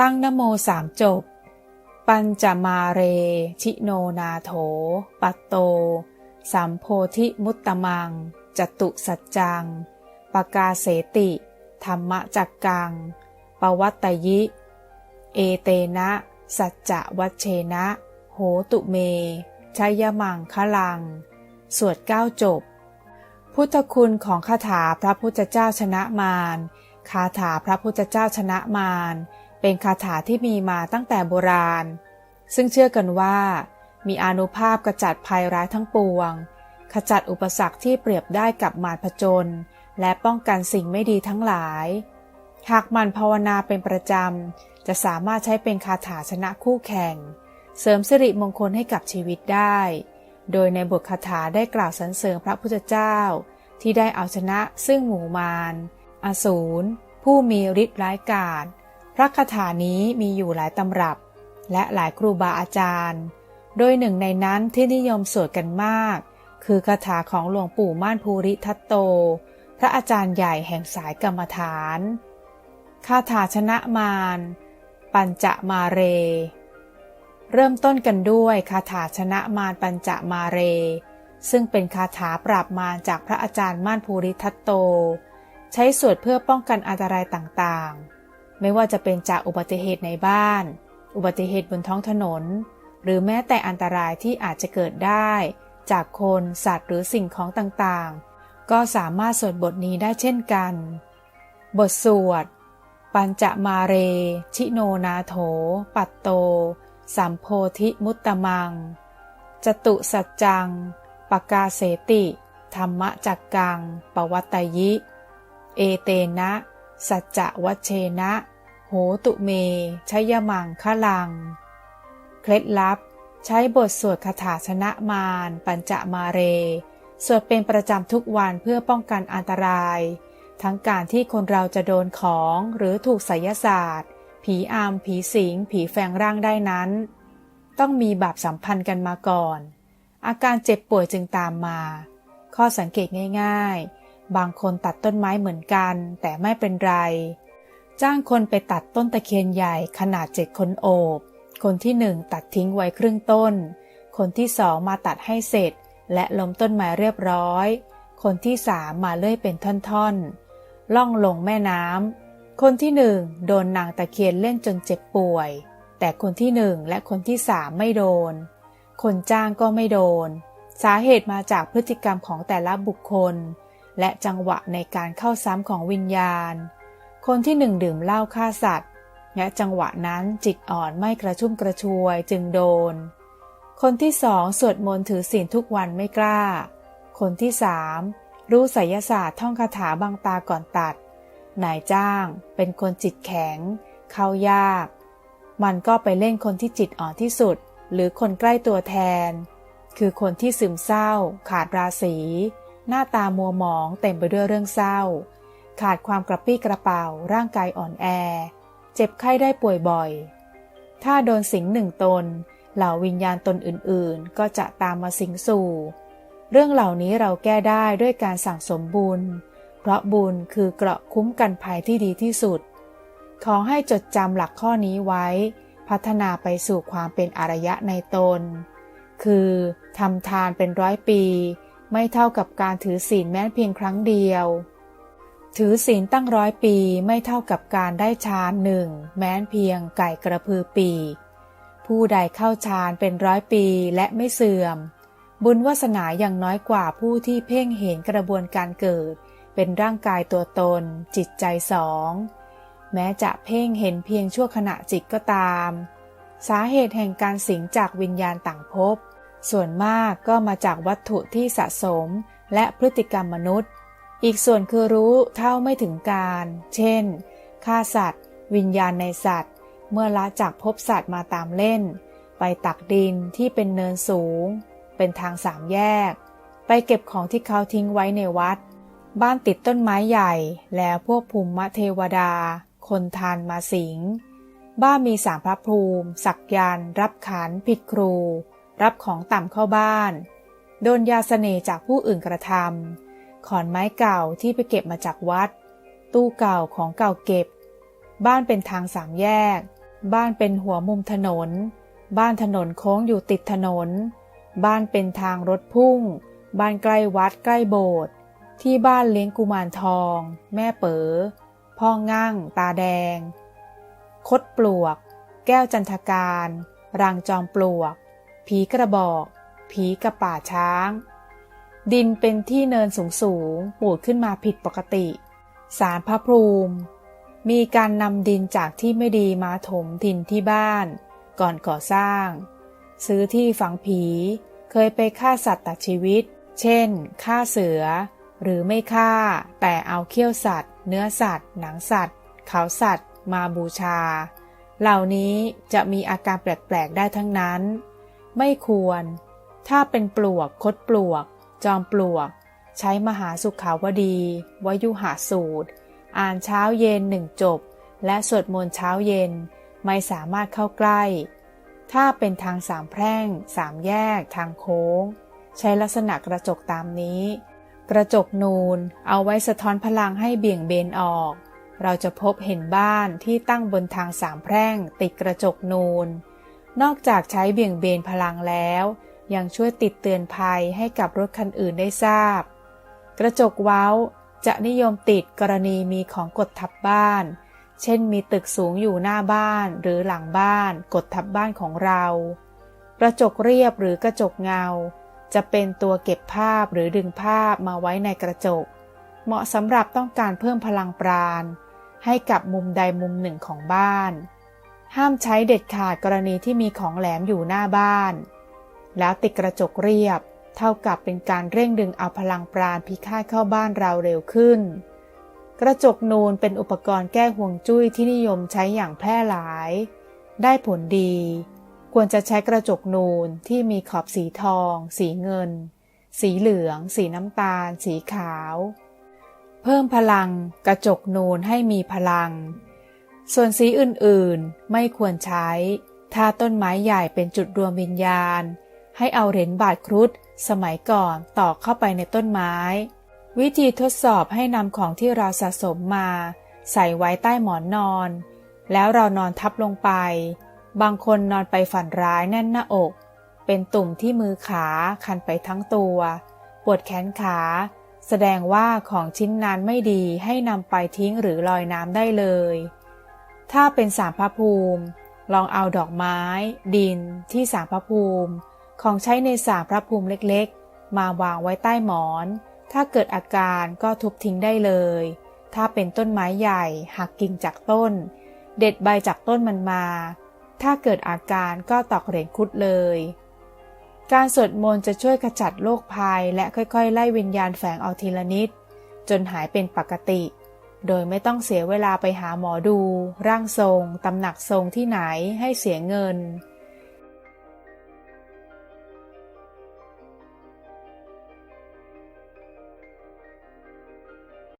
ตั้งนโมสามจบ ปัญจมาเร ชิโนนาโถ ปัตโต สัมโพธิมุตตมัง จตุสัจจัง ปกาเสติ ธรรมจักกัง ปวัตตยิ เอเตนะ สัจจะวัชเชนะ โหตุเม ชัยมังคะลัง สวดเก้าจบ พุทธคุณของคาถาพระพุทธเจ้าชนะมารคาถาพระพุทธเจ้าชนะมาร เป็นคาถาที่มีมาตั้งแต่โบราณ ซึ่งเชื่อกันว่า มีอานุภาพกระจัดภัยร้ายทั้งปวง ขจัดอุปสรรคที่เปรียบได้กับมารผจญและป้องกันสิ่งไม่ดีทั้งหลาย หากมันภาวนาเป็นประจำ จะสามารถใช้เป็นคาถาชนะคู่แข่ง เสริมสิริมงคลให้กับชีวิตได้ โดยในบทคาถาได้กล่าวสรรเสริญพระพุทธเจ้า ที่ได้เอาชนะซึ่งหมู่มารอสูรผู้มีฤทธิ์ร้ายกาจ พระคาถานี้มีอยู่หลายตำรับ และหลายครูบาอาจารย์ โดยหนึ่งในนั้นที่นิยมสวดกันมาก คือคาถาของหลวงปู่ม่านภูริทัตโต พระอาจารย์ใหญ่แห่งสายกรรมฐาน คาถาชนะมาร ปัญจมาเร เริ่มต้นกันด้วยคาถาชนะมารปัญจมาเร ซึ่งเป็นคาถาปราบมารจากพระอาจารย์ม่านภูริทัตโต ใช้สวดเพื่อป้องกันอันตรายต่างๆ ไม่ว่าจะเป็นจากอุบัติเหตุในบ้าน อุบัติเหตุบนท้องถนน หรือแม้แต่อันตรายที่อาจจะเกิดได้ จากคนสัตว์หรือสิ่งของต่างๆ ก็สามารถสวดบทนี้ได้เช่นกัน บทสวด ปัญจมาเร ชิโนนาโถ ปัตโต สัมโพธิมุตตมัง จตุสัจจัง ปกาเสติ ธรรมจักกัง ปวัตตยิ เอเตนะ สัจจวัชเชนะ โหตุเมชยมังคะลัง เคล็ดลับ ใช้บทสวดคาถาชนะมารปัญจมาเร สวดเป็นประจำทุกวันเพื่อป้องกันอันตราย ทั้งการที่คนเราจะโดนของหรือถูกไสยศาสตร์ ผีอามผีสิง ผีแฝงร่างได้นั้น ต้องมีบาปสัมพันธ์กันมาก่อน อาการเจ็บป่วยจึงตามมา ข้อสังเกตง่าย ๆ บางคนตัดต้นไม้เหมือนกัน แต่ไม่เป็นไร จ้างคนไปตัดต้นตะเคียนใหญ่ขนาดเจ็ดคนโอบ คนที่หนึ่งตัดทิ้งไว้ครึ่งต้น คนที่สองมาตัดให้เสร็จ และล้มต้นไม้เรียบร้อย คนที่สามมาเลื่อยเป็นท่อนๆ ล่องลงแม่น้ำ คนที่หนึ่งโดนนางตะเคียนเล่นจนเจ็บป่วย แต่คนที่หนึ่งและคนที่สามไม่โดน คนจ้างก็ไม่โดน สาเหตุมาจากพฤติกรรมของแต่ละบุคคล และจังหวะในการเข้าซ้ำของวิญญาณ คนที่หนึ่งดื่มเหล้าฆ่าสัตว์ และจังหวะนั้นจิตอ่อนไม่กระชุ่มกระชวยจึงโดน คนที่สองสวดมนต์ถือศีลทุกวันไม่กล้า คนที่สามรู้ไสยศาสตร์ท่องคาถาบางตาก่อนตัด นายจ้างเป็นคนจิตแข็ง เข้ายาก มันก็ไปเล่นคนที่จิตอ่อนที่สุด หรือคนใกล้ตัวแทน คือคนที่ซึมเศร้า ขาดราศี หน้าตามัวหมองเต็มไปด้วยเรื่องเศร้า ขาดความกระปี้กระเป๋าร่างกายอ่อนแอ เจ็บไข้ได้ป่วยบ่อย ถ้าโดนสิงหนึ่งตน เหล่าวิญญาณตนอื่นๆ ก็จะตามมาสิงสู่ เรื่องเหล่านี้เราแก้ได้ด้วยการสั่งสมบุญ เพราะบุญคือเกราะคุ้มกันภัยที่ดีที่สุด ขอให้จดจำหลักข้อนี้ไว้ พัฒนาไปสู่ความเป็นอารยะในตน คือทำทานเป็นร้อยปี ไม่เท่ากับการถือศีลแม้เพียงครั้งเดียว ถือศีลตั้งร้อยปีไม่เท่ากับการได้ฌานหนึ่งแม้เพียงไก่กระพือปี ผู้ใดเข้าฌานเป็นร้อยปีและไม่เสื่อม บุญวาสนาอย่างน้อยกว่าผู้ที่เพ่งเห็นกระบวนการเกิด เป็นร่างกายตัวตน จิตใจสอง แม้จะเพ่งเห็นเพียงชั่วขณะจิตก็ตาม สาเหตุแห่งการสิงจากวิญญาณต่างภพส่วนมากก็มาจากวัตถุที่สะสมและพฤติกรรมมนุษย์ อีกส่วนคือรู้เท่าไม่ถึงการ เช่น ฆ่าสัตว์ วิญญาณในสัตว์ เมื่อละจากภพสัตว์มาตามเล่น ไปตักดินที่เป็นเนินสูง เป็นทางสามแยก ไปเก็บของที่เขาทิ้งไว้ในวัด บ้านติดต้นไม้ใหญ่ แล้วพวกภูมิเทวดา คนทานมาสิง บ้านมีสามพระภูมิ สักยันรับขันผิดครู รับของต่ำเข้าบ้าน โดนยาเสน่ห์จากผู้อื่นกระทำ ขอนไม้เก่าที่ไปเก็บมาจากวัด ตู้เก่าของเก่าเก็บ บ้านเป็นทางสามแยก บ้านเป็นหัวมุมถนน บ้านถนนโค้งอยู่ติดถนน บ้านเป็นทางรถพุ่ง บ้านใกล้วัดใกล้โบสถ์ที่บ้านเลี้ยงกุมารทอง แม่เป๋อพ่อง่างตาแดง คดปลวก แก้วจันทการ รังจอมปลวก ผีกระบอก ผีกระป่าช้าง ดินเป็นที่เนินสูงสูงปูดขึ้นมาผิดปกติ สารพระภูมิ มีการนำดินจากที่ไม่ดีมาถมดินที่บ้าน ก่อนก่อสร้าง ซื้อที่ฝังผี เคยไปฆ่าสัตว์ตัดชีวิต เช่นฆ่าเสือ หรือไม่ฆ่า แต่เอาเขี้ยวสัตว์ เนื้อสัตว์ หนังสัตว์ เขาสัตว์ มาบูชา เหล่านี้จะมีอาการแปลกๆได้ทั้งนั้น ไม่ควร ถ้าเป็นปลวกคดปลวก จอมปลวก ใช้มหาสุขาวดีวยุหาสูตร อ่านเช้าเย็นหนึ่งจบ และสวดมนต์เช้าเย็นไม่สามารถเข้าใกล้ ถ้าเป็นทางสามแพร่ง สามแยก ทางโค้ง ใช้ลักษณะกระจกตามนี้ กระจกนูนเอาไว้สะท้อนพลังให้เบี่ยงเบนออก เราจะพบเห็นบ้านที่ตั้งบนทางสามแพร่ง ติดกระจกนูน นอกจากใช้เบี่ยงเบนพลังแล้ว ยังช่วยติดเตือนภัยให้กับรถคันอื่นได้ทราบ กระจกเว้าจะนิยมติดกรณีมีของกดทับบ้าน เช่นมีตึกสูงอยู่หน้าบ้านหรือหลังบ้านกดทับบ้านของเรา กระจกเรียบหรือกระจกเงา จะเป็นตัวเก็บภาพหรือดึงภาพมาไว้ในกระจก เหมาะสำหรับต้องการเพิ่มพลังปราณ ให้กับมุมใดมุมหนึ่งของบ้าน ห้ามใช้เด็ดขาดกรณีที่มีของแหลมอยู่หน้าบ้าน แล้วติดกระจกเรียบ เท่ากับเป็นการเร่งดึงเอาพลังปราณพิฆาตเข้าบ้านเราเร็วขึ้น กระจกนูนเป็นอุปกรณ์แก้ห่วงจุ้ยที่นิยมใช้อย่างแพร่หลาย ได้ผลดี ควรจะใช้กระจกนูนที่มีขอบสีทอง สีเงิน สีเหลือง สีน้ำตาล สีขาว เพิ่มพลัง กระจกนูนให้มีพลัง ส่วนสีอื่นๆไม่ควรใช้ ถ้าต้นไม้ใหญ่เป็นจุดรวมวิญญาณ ให้เอาเหรียญบาทครุฑสมัยก่อนตอกเข้าไปในต้นไม้ วิธีทดสอบให้นำของที่เราสะสมมา ใส่ไว้ใต้หมอนนอน แล้วเรานอนทับลงไป บางคนนอนไปฝันร้ายแน่นหน้าอก เป็นตุ่มที่มือขาคันไปทั้งตัว ปวดแขนขา แสดงว่าของชิ้นนั้นไม่ดีให้นำไปทิ้งหรือลอยน้ำได้เลย ถ้าเป็นสารพระภูมิ ลองเอาดอกไม้ ดินที่สารพระภูมิ ของใช้ในสารพระภูมิเล็กๆ มาวางไว้ใต้หมอน ถ้าเกิดอาการก็ทุบทิ้งได้เลย ถ้าเป็นต้นไม้ใหญ่หักกิ่งจากต้น เด็ดใบจากต้นมันมา ถ้าเกิดอาการก็ตอกเหรียญคุดเลย การสวดมนต์จะช่วยขจัดโรคภัยและค่อยๆ ไล่วิญญาณแฝงเอาทีละนิด จนหายเป็นปกติ โดยไม่ต้องเสียเวลาไปหาหมอดู ร่างทรงตำหนักทรงที่ไหนให้เสียเงิน